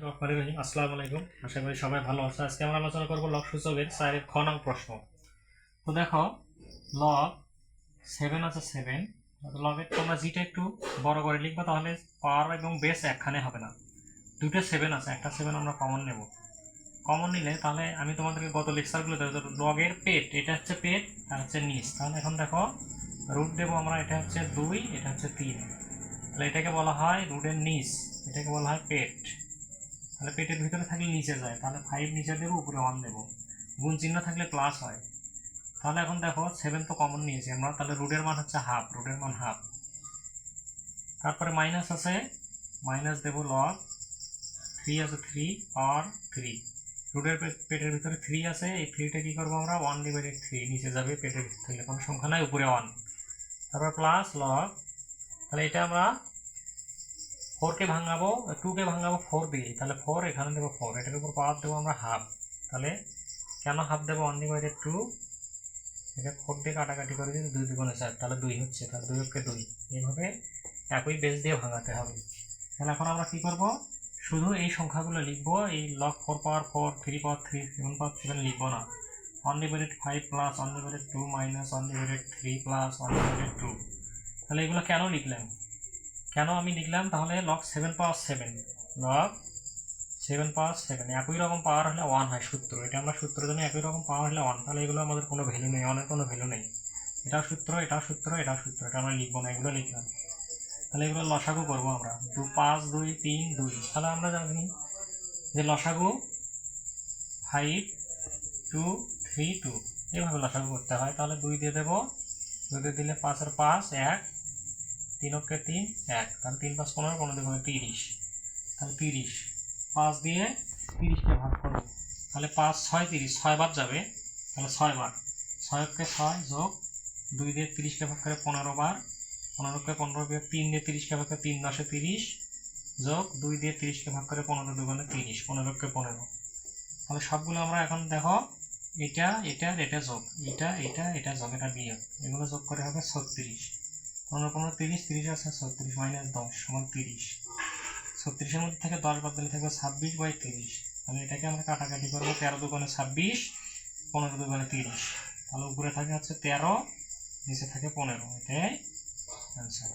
রহিম, আসসালামু আলাইকুম। আশা করি সবাই ভালো আছে। আজকে আমরা আলোচনা করব লগ সূচকের চারের খ নং প্রশ্ন। তো দেখো লগ সেভেন আছে সেভেন লগের তোমরা জিটা একটু বড় করে লিখবা, তাহলে পাওয়ার এবং বেস একখানে হবে না। দুটো সেভেন আছে, একটা সেভেন আমরা কমন নেব। কমন নিলে তাহলে আমি তোমাদেরকে গত লেকচারগুলো দেবো লগের পেট, এটা হচ্ছে পেট, আর হচ্ছে নিচ। তাহলে এখন দেখো রুট দেবো আমরা, এটা হচ্ছে দুই, এটা হচ্ছে তিন। তাহলে এটাকে বলা হয় রুটের নিচ, এটাকে বলা হয় পেট। তাহলে পেটের ভিতরে থাকলে নিচে যায়, তাহলে ফাইভ নিচে দেবো, উপরে ওয়ান দেবো। গুণ চিহ্ন থাকলে প্লাস হয়। তাহলে এখন দেখো সেভেন তো কমন নিয়েছি আমরা, তাহলে রুটের মান হচ্ছে হাফ রুটের মান হাফ তারপরে মাইনাস আছে মাইনাস দেবো লগ থ্রি আছে থ্রি আর থ্রি রুটের পেটের ভিতরে থ্রি আছে, এই থ্রিটা কী করব আমরা? ওয়ান ডিভাইডেড থ্রি নিচে যাবে পেটের ভিতর, কোনো সংখ্যা নাই, উপরে ওয়ান তারপর প্লাস লগ তাহলে এটা আমরা ফোরকে ভাঙাবো টুকে ভাঙাবো ফোর দিয়ে তাহলে ফোর এখানে দেবো ফোর এটার উপর পাওয়ার দেবো আমরা হাফ তাহলে কেন হাফ দেবো? ডিভাইডেড টু এটা ফোর দিয়ে কাটাকাটি করে দিলে দুই দুগুণে চার, তাহলে দুই হচ্ছে। তাহলে দুই অক্ষে দুই। এইভাবে একই বেস দিয়ে ভাঙাতে হবে। তাহলে এখন আমরা কী করব? শুধু এই সংখ্যাগুলো লিখব। এই log four power four three power three seven power seven লিখব না। Divided five plus divided two minus divided three plus divided two তাহলে এগুলো কেন লিখলাম কেন আমি লিখলাম? তাহলে log seven power seven log seven power seven একই রকম পাওয়ার হলে ওয়ান হয় সূত্র। এটা আমরা সূত্র জানি একই রকম পাওয়ার হলে ওয়ান তাহলে এগুলো আমাদের কোনো ভ্যালু নেই, অনেক কোনো ভ্যালু নেই। এটাও সূত্র এটাও সূত্র এটাও সূত্র, এটা আমরা লিখব না, এগুলো লিখলাম। তাহলে এগুলো লসাগু করব আমরা। দু, পাঁচ, দুই, তিন, দুই। তাহলে আমরা জানি যে লসাগু ফাইভ টু থ্রি টু এইভাবে লসাগু করতে হয়। তাহলে দুই দিয়ে দেবো। দুই দিয়ে দিলে পাঁচের পাঁচ, এক। তিন অক্ষে তিন, এক। তাহলে তিন পাঁচ পনেরো পনেরো দেখো তিরিশ। তাহলে তিরিশ। পাঁচ দিয়ে তিরিশকে ভাগ করব। তাহলে পাঁচ, ছয়, তিরিশ। ছয় বার যাবে। তাহলে ছয় বার। ছয় অক্ষে ছয় যোগ দুই দিয়ে তিরিশকে ভাগ করে পনেরো বার। পনেরোকে পনেরো বিয়োগ তিন দিয়ে তিরিশকে ভাগ করে তিন দশে তিরিশ যোগ দুই দিয়ে তিরিশকে ভাগ করে পনেরো দুগুণে তিরিশ পনেরোকে পনেরো। তাহলে সবগুলো আমরা এখন দেখো, এটা এটা এটা যোগ। এটা এটা এটা যোগ, এটা বিয়োগ। এগুলো যোগ করে হবে ছত্রিশ। পনেরো পনেরো তিরিশ তিরিশ আছে ছত্রিশ মাইনাস দশ, সমান তিরিশ। ছত্রিশের মধ্যে থাকে দশ বাদ দিলে থাকবে ছাব্বিশ বাই তিরিশ। তাহলে এটাকে আমরা কাটাকাটি করব তেরো দোকানে ছাব্বিশ, পনেরো দোকানে তিরিশ। তাহলে উপরে থাকে হচ্ছে তেরো, নিচে থাকে পনেরো। এটাই অ্যান্সার